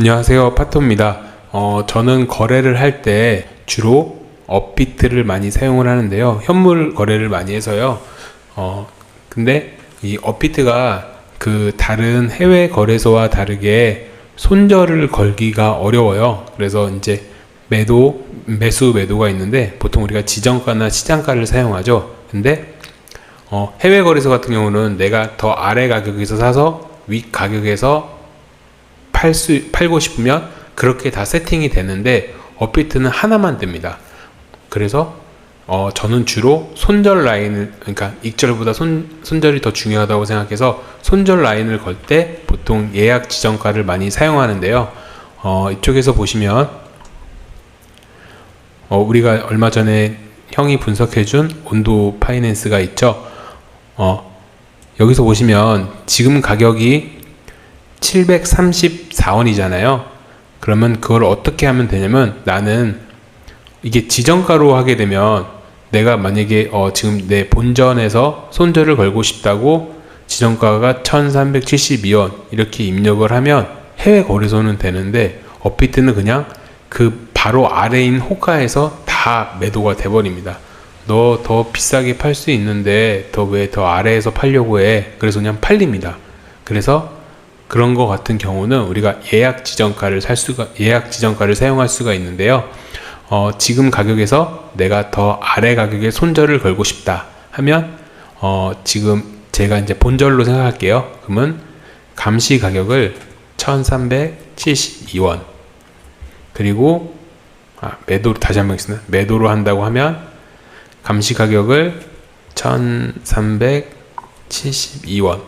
안녕하세요. 파토입니다. 어, 저는 거래를 할 때 주로 업비트를 많이 사용을 하는데요. 현물 거래를 많이 해서요. 어, 근데 이 업비트가 그 다른 해외 거래소와 다르게 손절을 걸기가 어려워요. 그래서 이제 매도, 매수 매도가 있는데 보통 우리가 지정가나 시장가를 사용하죠. 근데 어, 해외 거래소 같은 경우는 내가 더 아래 가격에서 사서 위 가격에서 팔 수, 팔고 싶으면 그렇게 다 세팅이 되는데 업비트는 하나만 됩니다. 그래서 어, 저는 주로 손절 라인을 그러니까 익절보다 손, 손절이 더 중요하다고 생각해서 손절 라인을 걸 때 보통 예약 지정가를 많이 사용하는데요. 어, 이쪽에서 보시면 어, 우리가 얼마 전에 형이 분석해준 온도 파이낸스가 있죠. 어, 여기서 보시면 지금 가격이 734원이잖아요. 그러면 그걸 어떻게 하면 되냐면 나는 이게 지정가로 하게 되면 내가 만약에 어 지금 내 본전에서 손절을 걸고 싶다고 지정가가 1372원 이렇게 입력을 하면 해외 거래소는 되는데 업비트는 그냥 그 바로 아래인 호가에서 다 매도가 돼버립니다. 너 더 비싸게 팔 수 있는데 더 왜더 아래에서 팔려고 해? 그래서 그냥 팔립니다. 그래서 그런 거 같은 경우는 우리가 예약 지정가를 살 수가 예약 지정가를 사용할 수가 있는데요. 어, 지금 가격에서 내가 더 아래 가격에 손절을 걸고 싶다 하면 어, 지금 제가 이제 본절로 생각할게요. 그러면 감시 가격을 1372원 그리고 아, 매도 다시 한번 하겠습니다. 매도로 한다고 하면 감시 가격을 1372원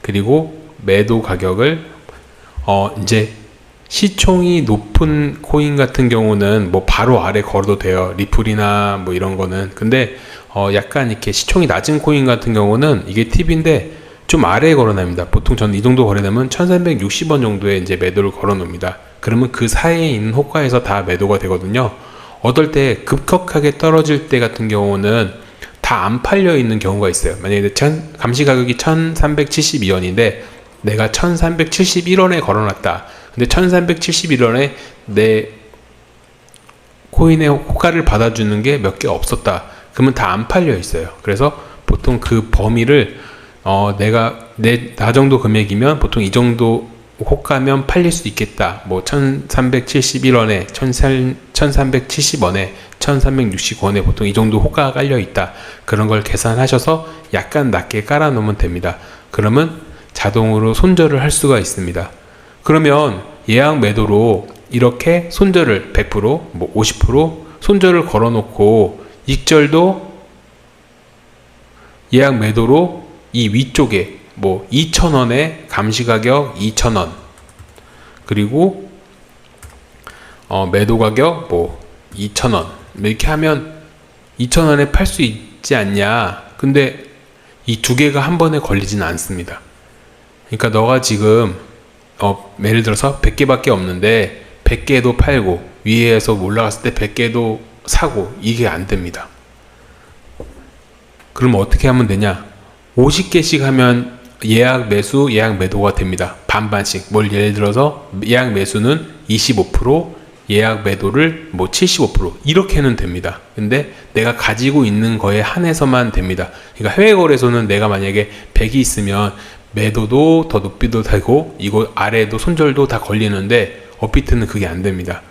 그리고 매도 가격을 어 이제 시총이 높은 코인 같은 경우는 뭐 바로 아래 걸어도 돼요. 리플이나 뭐 이런 거는. 근데 어 약간 이렇게 시총이 낮은 코인 같은 경우는 이게 팁인데 좀 아래에 걸어놔니다 보통 저는 이 정도 거래되면 1360원 정도에 이제 매도를 걸어 놓습니다. 그러면 그 사이에 있는 호가에서 다 매도가 되거든요. 어떨 때 급격하게 떨어질 때 같은 경우는 다 안 팔려 있는 경우가 있어요. 만약에 천, 감시 가격이 1372원인데 내가 1371원에 걸어놨다. 근데 1371원에 내 코인의 호가를 받아주는 게 몇 개 없었다. 그러면 다 안 팔려 있어요. 그래서 보통 그 범위를 어 내가 내 나 정도 금액이면 보통 이 정도 호가면 팔릴 수 있겠다. 뭐 1371원에 1370원에 1360원에 보통 이 정도 호가가 깔려 있다. 그런 걸 계산하셔서 약간 낮게 깔아 놓으면 됩니다. 그러면 자동으로 손절을 할 수가 있습니다. 그러면 예약 매도로 이렇게 손절을 100%, 뭐 50% 손절을 걸어 놓고 익절도 예약 매도로 이 위쪽에 뭐 2,000원에 감시 가격 2,000원. 그리고 어 매도 가격 뭐 2,000원. 이렇게 하면 2,000원에 팔 수 있지 않냐. 근데 이 두 개가 한 번에 걸리지는 않습니다 그러니까 너가 지금 어 예를 들어서 100개밖에 없는데 100개도 팔고 위에서 올라갔을 때 100개도 사고 이게 안 됩니다 그럼 어떻게 하면 되냐 50개씩 하면 예약 매수, 예약 매도가 됩니다. 반반씩. 뭘 예를 들어서 예약 매수는 25%, 예약 매도를 뭐 75% 이렇게는 됩니다. 근데 내가 가지고 있는 거에 한해서만 됩니다. 그러니까 해외 거래소는 내가 만약에 100이 있으면 매도도 더 높이도 되고 이거 아래도 손절도 다 걸리는데 업비트는 그게 안 됩니다.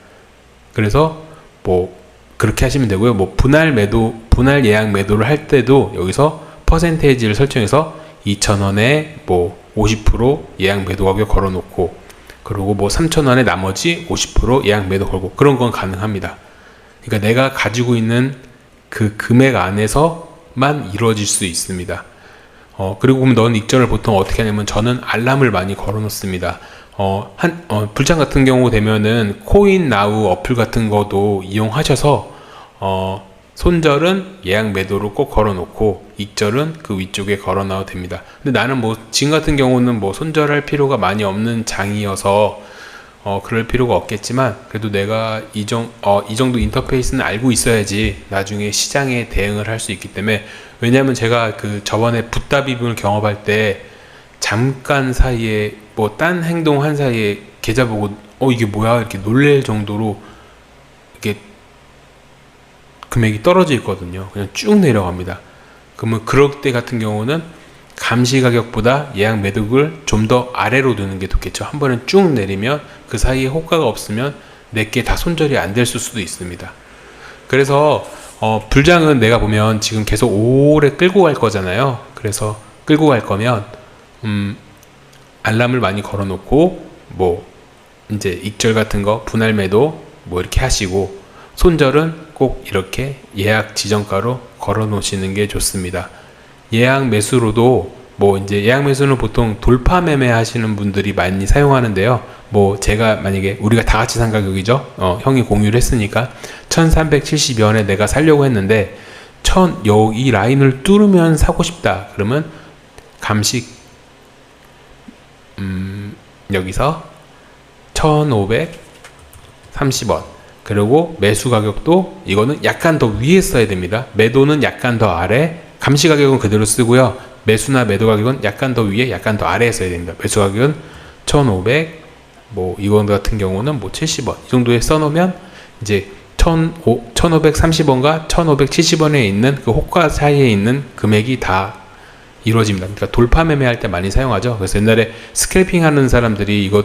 그래서 뭐 그렇게 하시면 되고요. 뭐 분할 매도, 분할 예약 매도를 할 때도 여기서 퍼센테이지를 설정해서 2,000원에 뭐 50% 예약 매도 가격 걸어 놓고 그리고 뭐 3,000원에 나머지 50% 예약 매도 걸고 그런 건 가능합니다. 그러니까 내가 가지고 있는 그 금액 안에서만 이루어질 수 있습니다. 어, 그리고 그럼 넌 익절을 보통 어떻게 하냐면 저는 알람을 많이 걸어 놓습니다. 어, 한, 어, 불장 같은 경우 되면은 코인 나우 어플 같은 거도 이용하셔서 어, 손절은 예약 매도로 꼭 걸어 놓고 익절은 그 위쪽에 걸어 놔도 됩니다. 근데 나는 뭐 지금 같은 경우는 뭐 손절할 필요가 많이 없는 장이어서 어 그럴 필요가 없겠지만 그래도 내가 이, 정, 어, 이 정도 인터페이스는 알고 있어야지 나중에 시장에 대응을 할 수 있기 때문에 왜냐하면 제가 그 저번에 붓다비빙을 경험할 때 잠깐 사이에 뭐 딴 행동 한 사이에 계좌 보고 어 이게 뭐야 이렇게 놀랄 정도로 이게 금액이 떨어져 있거든요. 그냥 쭉 내려갑니다. 그러면 그럴 때 같은 경우는 감시 가격보다 예약 매독을 좀 더 아래로 두는 게 좋겠죠. 한 번에 쭉 내리면 그 사이에 호가가 없으면 내게 다 손절이 안 됐을 수도 있습니다. 그래서 어, 불장은 내가 보면 지금 계속 오래 끌고 갈 거잖아요. 그래서 끌고 갈 거면 음, 알람을 많이 걸어놓고 뭐 이제 익절 같은 거 분할 매도 뭐 이렇게 하시고 손절은 꼭 이렇게 예약 지정가로 걸어 놓으시는 게 좋습니다. 예약 매수로도 뭐 이제 예약 매수는 보통 돌파 매매 하시는 분들이 많이 사용하는데요. 뭐 제가 만약에 우리가 다 같이 산 가격이죠. 어, 형이 공유를 했으니까 1370원에 내가 살려고 했는데 1000 여기 라인을 뚫으면 사고 싶다. 그러면 감식 음, 여기서 1530원. 그리고 매수 가격도 이거는 약간 더 위에 써야 됩니다. 매도는 약간 더 아래, 감시 가격은 그대로 쓰고요. 매수나 매도 가격은 약간 더 위에, 약간 더 아래에 써야 됩니다. 매수 가격은 1,500, 뭐 이거 같은 경우는 뭐 70원 이 정도에 써놓으면 이제 1,530원과 1,570원에 있는 그 호가 사이에 있는 금액이 다 이루어집니다. 그러니까 돌파 매매할 때 많이 사용하죠. 그래서 옛날에 스캘핑 하는 사람들이 이거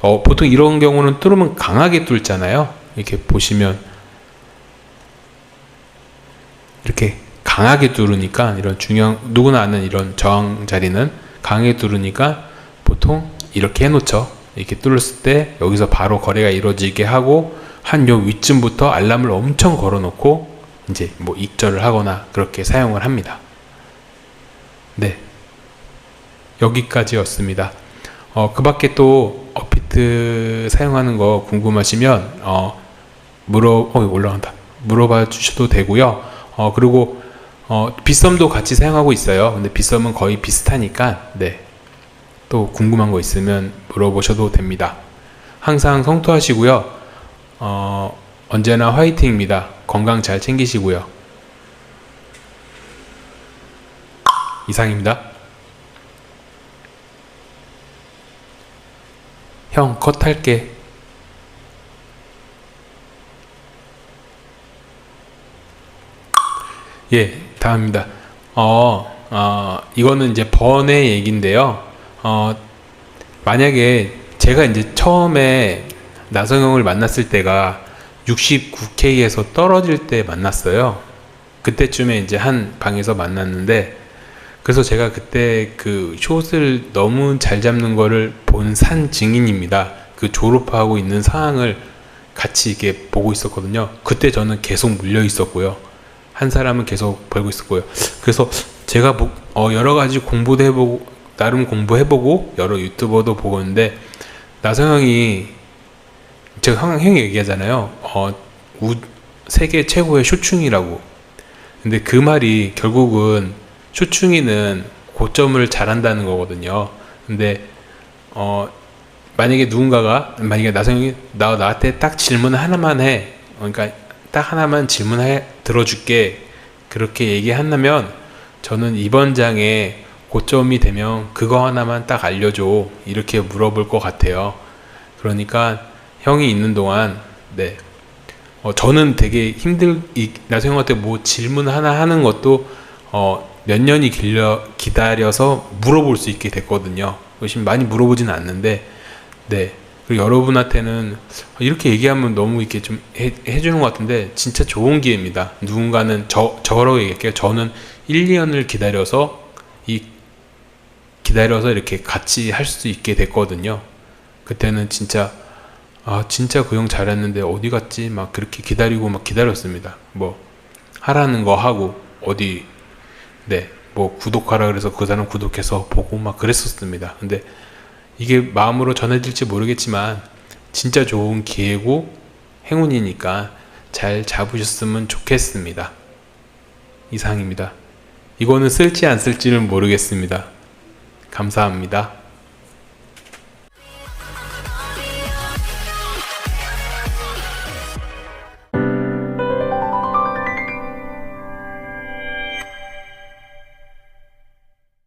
어, 보통 이런 경우는 뚫으면 강하게 뚫잖아요. 이렇게 보시면 이렇게 강하게 뚫으니까 이런 중형 누구나 아는 이런 저항 자리는 강하게 뚫으니까 보통 이렇게 해놓죠. 이렇게 뚫었을 때 여기서 바로 거래가 이루어지게 하고 한 요 위쯤부터 알람을 엄청 걸어놓고 이제 뭐 익절을 하거나 그렇게 사용을 합니다. 네. 여기까지였습니다. 어, 그 밖에 또 업비트 사용하는 거 궁금하시면, 어, 물어, 어, 올라간다. 물어봐 주셔도 되고요. 어, 그리고, 어, 빗썸도 같이 사용하고 있어요. 근데 빗썸은 거의 비슷하니까, 네. 또 궁금한 거 있으면 물어보셔도 됩니다. 항상 성토하시고요. 어, 언제나 화이팅입니다. 건강 잘 챙기시고요. 이상입니다. 형, 컷 할게. 예, 다음입니다. 어, 어, 이거는 이제 번의 얘기인데요. 어, 만약에 제가 이제 처음에 나성형을 만났을 때가 69K에서 떨어질 때 만났어요. 그때쯤에 이제 한 방에서 만났는데, 그래서 제가 그때 그 숏을 너무 잘 잡는 거를 본 산 증인입니다. 그 졸업하고 있는 상황을 같이 이렇게 보고 있었거든요. 그때 저는 계속 물려 있었고요. 한 사람은 계속 벌고 있었고요. 그래서 제가 뭐, 어, 여러 가지 공부도 해보고, 나름 공부해보고, 여러 유튜버도 보고 있는데, 나성형이, 제가 항상 형이 얘기하잖아요. 어, 우, 세계 최고의 쇼충이라고. 근데 그 말이 결국은 쇼충이는 고점을 잘한다는 거거든요. 근데 어 만약에 누군가가 만약에 나성형이 나 나한테 딱 질문 하나만 해. 어, 그러니까 딱 하나만 질문해 들어줄게. 그렇게 얘기한다면 저는 이번 장에 고점이 되면 그거 하나만 딱 알려줘. 이렇게 물어볼 것 같아요. 그러니까 형이 있는 동안 네. 어, 저는 되게 힘들 이 나성형한테 뭐 질문 하나 하는 것도 어, 몇 년이 길려 기다려서 물어볼 수 있게 됐거든요. 지금 많이 물어보지는 않는데, 네. 그리고 여러분한테는 이렇게 얘기하면 너무 이렇게 좀 해, 해주는 것 같은데, 진짜 좋은 기회입니다. 누군가는 저, 저라고 얘기할게요. 저는 1, 2년을 기다려서 이, 기다려서 이렇게 같이 할 수 있게 됐거든요. 그때는 진짜, 아, 진짜 그 형 잘했는데 어디 갔지? 막 그렇게 기다리고 막 기다렸습니다. 뭐, 하라는 거 하고, 어디, 네, 뭐 구독하라 그래서 그 사람 구독해서 보고 막 그랬었습니다. 근데 이게 마음으로 전해질지 모르겠지만 진짜 좋은 기회고 행운이니까 잘 잡으셨으면 좋겠습니다. 이상입니다. 이거는 쓸지 안 쓸지는 모르겠습니다. 감사합니다.